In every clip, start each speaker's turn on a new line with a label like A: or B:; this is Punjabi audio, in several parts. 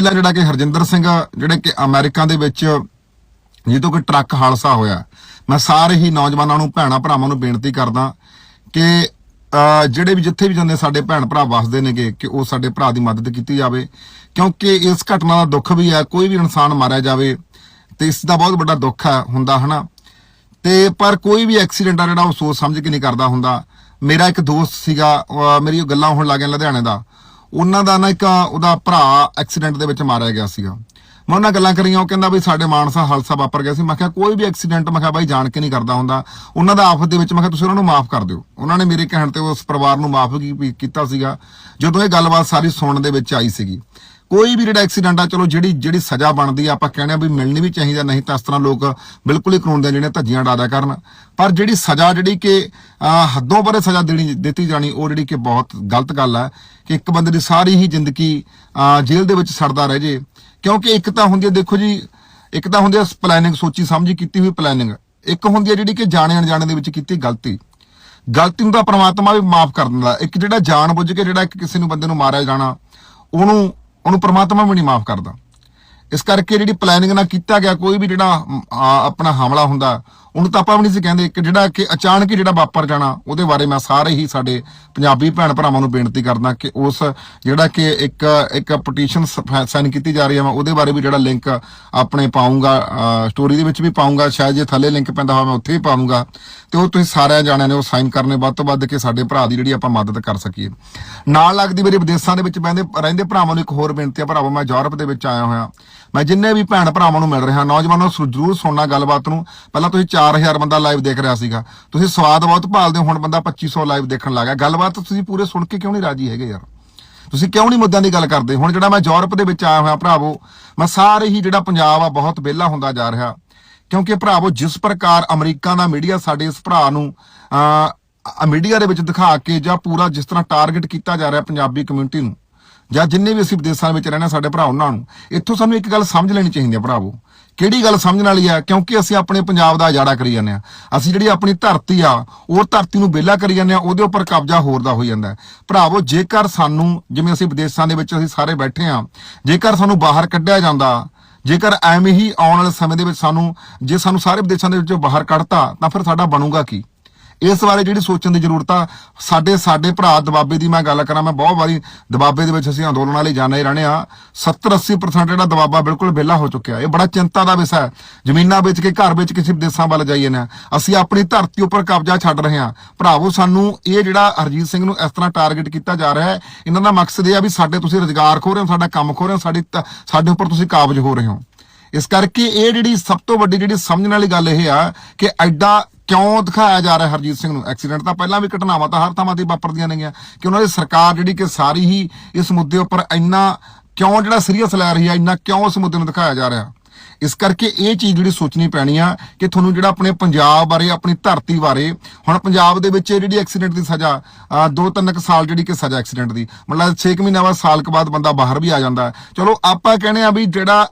A: ਪਹਿਲਾਂ ਜਿਹੜਾ ਕਿ ਹਰਜਿੰਦਰ ਸਿੰਘ, ਜਿਹੜੇ ਕਿ ਅਮਰੀਕਾ ਦੇ ਵਿੱਚ ਜਦੋਂ ਕਿ ਟਰੱਕ ਹਾਦਸਾ ਹੋਇਆ। ਮੈਂ ਸਾਰੇ ਹੀ ਨੌਜਵਾਨਾਂ ਨੂੰ, ਭੈਣਾਂ ਭਰਾਵਾਂ ਨੂੰ ਬੇਨਤੀ ਕਰਦਾ ਕਿ ਜਿਹੜੇ ਵੀ ਜਿੱਥੇ ਵੀ ਜਾਂਦੇ ਸਾਡੇ ਭੈਣ ਭਰਾ ਵਸਦੇ ਨੇਗੇ ਕਿ ਉਹ ਸਾਡੇ ਭਰਾ ਦੀ ਮਦਦ ਕੀਤੀ ਜਾਵੇ। ਕਿਉਂਕਿ ਇਸ ਘਟਨਾ ਦਾ ਦੁੱਖ ਵੀ ਹੈ, ਕੋਈ ਵੀ ਇਨਸਾਨ ਮਾਰਿਆ ਜਾਵੇ, ਤੇ ਇਸ ਦਾ ਬਹੁਤ ਵੱਡਾ ਦੁੱਖ ਹੈ, ਹੁੰਦਾ ਹਨਾ। ਤੇ ਪਰ ਕੋਈ ਵੀ ਐਕਸੀਡੈਂਟ ਆ ਜਿਹੜਾ ਉਹ ਸੋਚ ਸਮਝ ਕੇ ਨਹੀਂ ਕਰਦਾ ਹੁੰਦਾ। ਮੇਰਾ ਇੱਕ ਦੋਸਤ ਸੀਗਾ ਮੇਰੀ ਉਹ ਗੱਲਾਂ ਹੋਣ ਲੱਗੀਆਂ ਲੁਧਿਆਣੇ ਦਾ। ਉਹਨਾਂ ਦਾ ਨਾ ਇੱਕ ਉਹਦਾ ਭਰਾ ਐਕਸੀਡੈਂਟ ਦੇ ਵਿੱਚ ਮਾਰਿਆ ਗਿਆ ਸੀਗਾ। ਮੈਂ ਉਹਨਾਂ ਗੱਲਾਂ ਕਰੀਆਂ, ਉਹ ਕਹਿੰਦਾ ਵੀ ਸਾਡੇ ਮਾਨਸਾ ਹਾਦਸਾ ਵਾਪਰ ਗਿਆ ਸੀ। ਮੈਂ ਕਿਹਾ, ਕੋਈ ਵੀ ਐਕਸੀਡੈਂਟ ਮੈਂ ਕਿਹਾ, ਬਾਈ ਜਾਣ ਕੇ ਨਹੀਂ ਕਰਦਾ ਹੁੰਦਾ। ਉਹਨਾਂ ਦਾ ਆਫਤ ਦੇ ਵਿੱਚ ਮੈਂ ਕਿਹਾ, ਤੁਸੀਂ ਉਹਨਾਂ ਨੂੰ ਮਾਫ ਕਰ ਦਿਓ। ਉਹਨਾਂ ਨੇ ਮੇਰੇ ਕਹਿਣ ਤੇ ਉਸ ਪਰਿਵਾਰ ਨੂੰ ਮਾਫ ਕੀਤਾ ਸੀਗਾ। ਜਦੋਂ ਇਹ ਗੱਲਬਾਤ ਸਾਰੀ ਸੁਣਨ ਦੇ ਵਿੱਚ ਆਈ ਸੀਗੀ। ਕੋਈ ਵੀ ਜਿਹੜਾ ਐਕਸੀਡੈਂਟ ਆ, ਚਲੋ ਜਿਹੜੀ ਜਿਹੜੀ ਸਜ਼ਾ ਬਣਦੀ ਆ, ਆਪਾਂ ਕਹਿੰਦੇ ਆ ਵੀ ਮਿਲਣੀ ਵੀ ਚਾਹੀਦਾ ਨਹੀਂ ਤਾਂ ਇਸ ਤਰ੍ਹਾਂ ਲੋਕ ਬਿਲਕੁਲ ਹੀ ਕਾਨੂੰਨ ਦੇ ਜਿਹੜੇ ਧੱਜੀਆਂ ਡਾਦਾ ਕਰਨ। ਪਰ ਜਿਹੜੀ ਸਜ਼ਾ ਜਿਹੜੀ ਕਿ ਹੱਦੋਂ ਪਰੇ ਸਜ਼ਾ ਦੇਣੀ, ਦਿੱਤੀ ਜਾਣੀ, ਉਹ ਜਿਹੜੀ ਕਿ ਬਹੁਤ ਗਲਤ ਗੱਲ ਹੈ ਕਿ ਇੱਕ ਬੰਦੇ ਦੀ ਸਾਰੀ ਹੀ ਜ਼ਿੰਦਗੀ ਜੇਲ੍ਹ ਦੇ ਵਿੱਚ ਸੜਦਾ ਰਹਿ ਜੇ। ਕਿਉਂਕਿ ਇੱਕ ਤਾਂ ਹੁੰਦੀ ਹੈ ਦੇਖੋ ਜੀ, ਇੱਕ ਤਾਂ ਹੁੰਦੀ ਹੈ ਪਲੈਨਿੰਗ ਸੋਚੀ ਸਮਝੀ ਕੀਤੀ ਹੋਈ ਪਲੈਨਿੰਗ ਇੱਕ ਹੁੰਦੀ ਹੈ ਜਿਹੜੀ ਕਿ ਜਾਣੇ ਅਣਜਾਣੇ ਦੇ ਵਿੱਚ ਕੀਤੀ ਗਲਤੀ। ਗਲਤੀ ਨੂੰ ਤਾਂ ਪ੍ਰਮਾਤਮਾ ਵੀ ਮਾਫ ਕਰ ਦਿੰਦਾ। ਇੱਕ ਜਿਹੜਾ ਜਾਣ ਬੁੱਝ ਕੇ ਜਿਹੜਾ ਇੱਕ ਕਿਸੇ ਨੂੰ ਬੰਦੇ ਨੂੰ ਮਾਰਿਆ ਜਾਣਾ, ਉਹਨੂੰ ਉਹਨੂੰ ਪ੍ਰਮਾਤਮਾ ਵੀ ਨਹੀਂ ਮਾਫ ਕਰਦਾ। ਇਸ ਕਰਕੇ ਜਿਹੜੀ ਪਲੈਨਿੰਗ ਨਾਲ ਕੀਤਾ ਗਿਆ, ਕੋਈ ਵੀ ਜਿਹੜਾ ਆਪਣਾ ਹਮਲਾ ਹੁੰਦਾ ਉਹਨੂੰ ਤਾਂ ਆਪਾਂ ਵੀ ਨਹੀਂ ਸੀ ਕਹਿੰਦੇ ਕਿ ਜਿਹੜਾ ਕਿ ਅਚਾਨਕ ਹੀ ਜਿਹੜਾ ਵਾਪਰ ਜਾਣਾ, ਉਹਦੇ ਬਾਰੇ ਮੈਂ ਸਾਰੇ ਹੀ ਸਾਡੇ ਪੰਜਾਬੀ ਭੈਣ ਭਰਾਵਾਂ ਨੂੰ ਬੇਨਤੀ ਕਰਦਾ ਕਿ ਉਸ ਜਿਹੜਾ ਕਿ ਇੱਕ ਇੱਕ ਪਟੀਸ਼ਨ ਸਾਈਨ ਕੀਤੀ ਜਾ ਰਹੀ ਹੈ, ਮੈਂ ਉਹਦੇ ਬਾਰੇ ਵੀ ਜਿਹੜਾ ਲਿੰਕ ਆਪਣੇ ਪਾਉਂਗਾ ਸਟੋਰੀ ਦੇ ਵਿੱਚ ਵੀ ਪਾਉਂਗਾ, ਸ਼ਾਇਦ ਜੇ ਥੱਲੇ ਲਿੰਕ ਪੈਂਦਾ ਹੋਵੇ ਮੈਂ ਉੱਥੇ ਵੀ ਪਾਉਂਗਾ, ਤੇ ਉਹ ਤੁਸੀਂ ਸਾਰਿਆਂ ਜਾਣਿਆਂ ਨੇ ਉਹ ਸਾਈਨ ਕਰਨੇ, ਵੱਧ ਤੋਂ ਵੱਧ ਕਿ ਸਾਡੇ ਭਰਾ ਦੀ ਜਿਹੜੀ ਆਪਾਂ ਮਦਦ ਕਰ ਸਕੀਏ। ਨਾਲ ਲੱਗਦੀ ਮੇਰੇ ਵਿਦੇਸ਼ਾਂ ਦੇ ਵਿੱਚ ਬਹਿੰਦੇ, ਰਹਿੰਦੇ ਭਰਾਵਾਂ ਨੂੰ ਇੱਕ ਹੋਰ ਬੇਨਤੀ ਹੈ ਭਰਾਵੋ, ਮੈਂ ਯੂਰਪ ਦੇ ਵਿੱਚ ਆਇਆ ਹੋਇਆ। ਮੈਂ ਜਿੰਨੇ ਵੀ ਭੈਣ ਭਰਾਵਾਂ ਨੂੰ ਮਿਲ ਰਿਹਾ, ਨੌਜਵਾਨੋ ਸੁ- ਜ਼ਰੂਰ ਸੁਣਨਾ ਗੱਲਬਾਤ ਨੂੰ। ਪਹਿਲਾਂ ਤੁਸੀਂ 4000 ਬੰਦਾ ਲਾਈਵ ਦੇਖ ਰਿਹਾ ਸੀਗਾ। ਤੁਸੀਂ ਸਵਾਦ ਬਹੁਤ ਭਾਲਦੇ ਹੋ, ਹੁਣ ਬੰਦਾ 2500 ਲਾਈਵ ਦੇਖਣ ਲੱਗਾ ਗੱਲਬਾਤ ਤੁਸੀਂ ਪੂਰੇ ਸੁਣ ਕੇ ਕਿਉਂ ਨਹੀਂ ਰਾਜੀ ਹੈਗੇ ਯਾਰ? ਤੁਸੀਂ ਕਿਉਂ ਨਹੀਂ ਮੁੱਦਿਆਂ ਦੀ ਗੱਲ ਕਰਦੇ? ਹੁਣ ਜਿਹੜਾ ਮੈਂ ਯੂਰਪ ਦੇ ਵਿੱਚ ਆਇਆ ਹੋਇਆ ਭਰਾਵੋ, ਮੈਂ ਸਾਰੇ ਹੀ ਜਿਹੜਾ ਪੰਜਾਬ ਆ, ਬਹੁਤ ਵਿਹਲਾ ਹੁੰਦਾ ਜਾ ਰਿਹਾ। ਕਿਉਂਕਿ ਭਰਾਵੋ, ਜਿਸ ਪ੍ਰਕਾਰ ਅਮਰੀਕਾ ਦਾ ਮੀਡੀਆ ਸਾਡੇ ਇਸ ਭਰਾ ਨੂੰ ਅ ਮੀਡੀਆ ਦੇ ਵਿੱਚ ਦਿਖਾ ਕੇ ਜਾਂ ਪੂਰਾ ਜਿਸ ਤਰ੍ਹਾਂ ਟਾਰਗੇਟ ਕੀਤਾ ਜਾ ਰਿਹਾ ਪੰਜਾਬੀ ਕਮਿਊਨਿਟੀ ਨੂੰ, ਜਾਂ ਜਿੰਨੇ ਵੀ ਅਸੀਂ ਵਿਦੇਸ਼ਾਂ ਵਿੱਚ ਰਹਿਣਾ ਸਾਡੇ ਭਰਾ ਉਹਨਾਂ ਨੂੰ, ਇੱਥੋਂ ਸਾਨੂੰ ਇੱਕ ਗੱਲ ਸਮਝ ਲੈਣੀ ਚਾਹੀਦੀ ਹੈ ਭਰਾਵੋ। ਕਿਹੜੀ ਗੱਲ ਸਮਝਣ ਵਾਲੀ ਆ? ਕਿਉਂਕਿ ਅਸੀਂ ਆਪਣੇ ਪੰਜਾਬ ਦਾ ਉਜਾੜਾ ਕਰੀ ਜਾਂਦੇ ਆ। ਅਸੀਂ ਜਿਹੜੀ ਆਪਣੀ ਧਰਤੀ ਆ, ਉਹ ਧਰਤੀ ਨੂੰ ਵਿਹਲਾ ਕਰੀ ਜਾਂਦੇ ਆ, ਉਹਦੇ ਉੱਪਰ ਕਬਜ਼ਾ ਹੋਰ ਦਾ ਹੋਈ ਜਾਂਦਾ ਭਰਾਵੋ, ਜੇਕਰ ਸਾਨੂੰ, ਜਿਵੇਂ ਅਸੀਂ ਵਿਦੇਸ਼ਾਂ ਦੇ ਵਿੱਚ ਅਸੀਂ ਸਾਰੇ ਬੈਠੇ ਆ, ਜੇਕਰ ਸਾਨੂੰ ਬਾਹਰ ਕੱਢਿਆ ਜਾਂਦਾ, ਜੇਕਰ ਐਵੇਂ ਹੀ ਆਉਣ ਵਾਲੇ ਸਮੇਂ ਦੇ ਵਿੱਚ ਸਾਨੂੰ, ਜੇ ਸਾਨੂੰ ਸਾਰੇ ਵਿਦੇਸ਼ਾਂ ਦੇ ਵਿੱਚੋਂ ਬਾਹਰ ਕੱਢਤਾ, ਤਾਂ ਫਿਰ ਸਾਡਾ ਬਣੂਗਾ ਕੀ? ਇਸ ਬਾਰੇ ਜਿਹੜੀ ਸੋਚਣ ਦੀ ਜ਼ਰੂਰਤ ਆ, ਸਾਡੇ ਸਾਡੇ ਭਰਾ ਦਬਾਬੇ ਦੀ ਮੈਂ ਗੱਲ ਕਰਾਂ, ਮੈਂ ਬਹੁਤ ਵਾਰੀ ਦਬਾਬੇ ਦੇ ਵਿੱਚ ਅਸੀਂ ਅੰਦੋਲਨਾਂ ਲਈ ਜਾਣੇ ਰਹਿਣੇ ਆ 70 80% ਜਿਹੜਾ ਦਬਾਬਾ ਬਿਲਕੁਲ ਵਿਹਲਾ ਹੋ ਚੁੱਕਿਆ ਇਹ ਬੜਾ ਚਿੰਤਾ ਦਾ ਵਿਸ਼ਾ ਹੈ। ਜ਼ਮੀਨਾਂ ਵੇਚ ਕੇ, ਘਰ ਵਿੱਚ ਕਿਸੇ ਵਿਦੇਸ਼ਾਂ ਵੱਲ ਜਾਈਏ ਨਾ ਅਸੀਂ ਆਪਣੀ ਧਰਤੀ ਉੱਪਰ ਕਬਜ਼ਾ ਛੱਡ ਰਹੇ ਹਾਂ। ਭਰਾਵੋ, ਸਾਨੂੰ ਇਹ ਜਿਹੜਾ ਹਰਜੀਤ ਸਿੰਘ ਨੂੰ ਇਸ ਤਰ੍ਹਾਂ ਟਾਰਗੇਟ ਕੀਤਾ ਜਾ ਰਿਹਾ ਹੈ, ਇਹਨਾਂ ਦਾ ਮਕਸਦ ਇਹ ਆ ਵੀ ਸਾਡੇ ਤੁਸੀਂ ਰੁਜ਼ਗਾਰ ਖੋ ਰਹੇ ਹੋ, ਸਾਡਾ ਕੰਮ ਖੋ ਰਹੇ ਹੋ, ਸਾਡੀ ਤ- ਸਾਡੇ ਉੱਪਰ ਤੁਸੀਂ ਕਾਬਜ ਹੋ ਰਹੇ ਹੋ। ਇਸ ਕਰਕੇ ਇਹ ਜਿਹੜੀ ਸਭ ਤੋਂ ਵੱਡੀ ਜਿਹੜੀ ਸਮਝਣ ਵਾਲੀ ਗੱਲ ਇਹ ਆ ਕਿ ਐਡਾ ਕਿਉਂ ਦਿਖਾਇਆ ਜਾ ਰਿਹਾ ਹਰਜੀਤ ਸਿੰਘ ਨੂੰ? ਐਕਸੀਡੈਂਟ ਤਾਂ ਪਹਿਲਾਂ ਵੀ ਘਟਨਾਵਾਂ ਤਾਂ ਹਰ ਥਾਂ ਤੇ ਵਾਪਰਦੀਆਂ ਨੇਗੀਆਂ ਕਿ ਉਹਨਾਂ ਦੀ ਸਰਕਾਰ ਜਿਹੜੀ ਕਿ ਸਾਰੀ ਹੀ ਇਸ ਮੁੱਦੇ ਉੱਪਰ ਇੰਨਾ ਕਿਉਂ ਜਿਹੜਾ ਸੀਰੀਅਸ ਲੈ ਰਹੀ ਹੈ ਇੰਨਾ ਕਿਉਂ ਇਸ ਮੁੱਦੇ ਨੂੰ ਦਿਖਾਇਆ ਜਾ ਰਿਹਾ? ਇਸ ਕਰਕੇ ਇਹ ਚੀਜ਼ ਜਿਹੜੀ ਸੋਚਣੀ ਪੈਣੀ ਆ ਕਿ ਤੁਹਾਨੂੰ ਜਿਹੜਾ ਆਪਣੇ ਪੰਜਾਬ ਬਾਰੇ ਆਪਣੀ ਧਰਤੀ ਬਾਰੇ ਹੁਣ ਪੰਜਾਬ ਦੇ ਵਿੱਚ ਇਹ ਜਿਹੜੀ ਐਕਸੀਡੈਂਟ ਦੀ ਸਜ਼ਾ ਅਹ, ਦੋ ਤਿੰਨ ਕੁ ਸਾਲ ਜਿਹੜੀ ਕਿ ਸਜ਼ਾ ਐਕਸੀਡੈਂਟ ਦੀ ਮਤਲਬ 6 ਮਹੀਨਿਆਂ ਬਾਅਦ ਸਾਲ ਕੁ ਬਾਅਦ ਬੰਦਾ ਬਾਹਰ ਵੀ ਆ ਜਾਂਦਾ। ਚਲੋ ਆਪਾਂ ਕਹਿੰਦੇ ਆ ਵੀ ਜਿਹੜਾ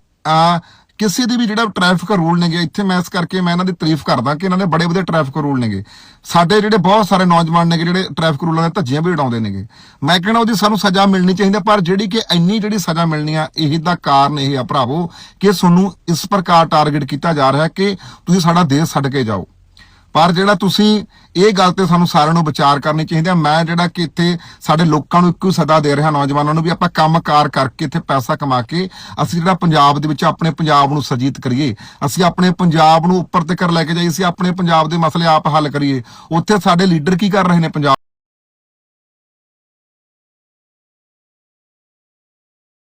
A: ਕਿਸੇ ਦੀ ਵੀ ਜਿਹੜਾ ਟ੍ਰੈਫਿਕ ਰੂਲ ਨੇਗੇ ਇੱਥੇ ਮੈਂ ਇਸ ਕਰਕੇ ਮੈਂ ਇਹਨਾਂ ਦੀ ਤਾਰੀਫ ਕਰਦਾ ਕਿ ਇਹਨਾਂ ਨੇ ਬੜੇ ਵਧੀਆ ਟ੍ਰੈਫਿਕ ਰੂਲ ਨੇਗੇ। ਸਾਡੇ ਜਿਹੜੇ ਬਹੁਤ ਸਾਰੇ ਨੌਜਵਾਨ ਨੇਗੇ ਜਿਹੜੇ ਟ੍ਰੈਫਿਕ ਰੂਲਾਂ ਦੇ ਧੱਜੀਆਂ ਵੀ ਉਡਾਉਂਦੇ ਨੇਗੇ। ਮੈਂ ਕਹਿੰਦਾ ਉਹਦੀ ਸਾਨੂੰ ਸਜ਼ਾ ਮਿਲਣੀ ਚਾਹੀਦੀ ਹੈ, ਪਰ ਜਿਹੜੀ ਕਿ ਇੰਨੀ ਜਿਹੜੀ ਸਜ਼ਾ ਮਿਲਣੀ ਆ ਇਹ ਦਾ ਕਾਰਨ ਇਹ ਆ ਭਰਾਵੋ ਕਿ ਤੁਹਾਨੂੰ ਇਸ ਪ੍ਰਕਾਰ ਟਾਰਗੇਟ ਕੀਤਾ ਜਾ ਰਿਹਾ ਕਿ ਤੁਸੀਂ ਸਾਡਾ ਦੇਸ਼ ਛੱਡ ਕੇ ਜਾਓ। ਪਰ ਜਿਹੜਾ ਤੁਸੀਂ ਇਹ ਗੱਲ ਤੇ ਸਾਨੂੰ ਸਾਰਿਆਂ ਨੂੰ ਵਿਚਾਰ ਕਰਨੀ ਚਾਹੀਦੀ ਹੈ ਮੈਂ ਜਿਹੜਾ ਕਿ ਇੱਥੇ ਸਾਡੇ ਲੋਕਾਂ ਨੂੰ ਇੱਕੋ ਹੀ ਸਦਾ ਦੇ ਰਿਹਾ ਨੌਜਵਾਨਾਂ ਨੂੰ ਵੀ ਆਪਾਂ ਕੰਮਕਾਰ ਕਰਕੇ ਇੱਥੇ ਪੈਸਾ ਕਮਾ ਕੇ ਅਸੀਂ ਜਿਹੜਾ ਪੰਜਾਬ ਦੇ ਵਿੱਚ ਆਪਣੇ ਪੰਜਾਬ ਨੂੰ ਸਰਜੀਤ ਕਰੀਏ, ਅਸੀਂ ਆਪਣੇ ਪੰਜਾਬ ਨੂੰ ਉੱਪਰ ਤੱਕ ਲੈ ਕੇ ਜਾਈਏ, ਅਸੀਂ ਆਪਣੇ ਪੰਜਾਬ ਦੇ ਮਸਲੇ ਆਪ ਹੱਲ ਕਰੀਏ, ਉੱਥੇ ਸਾਡੇ ਲੀਡਰ ਕੀ ਕਰ ਰਹੇ ਨੇ ਪੰਜਾਬ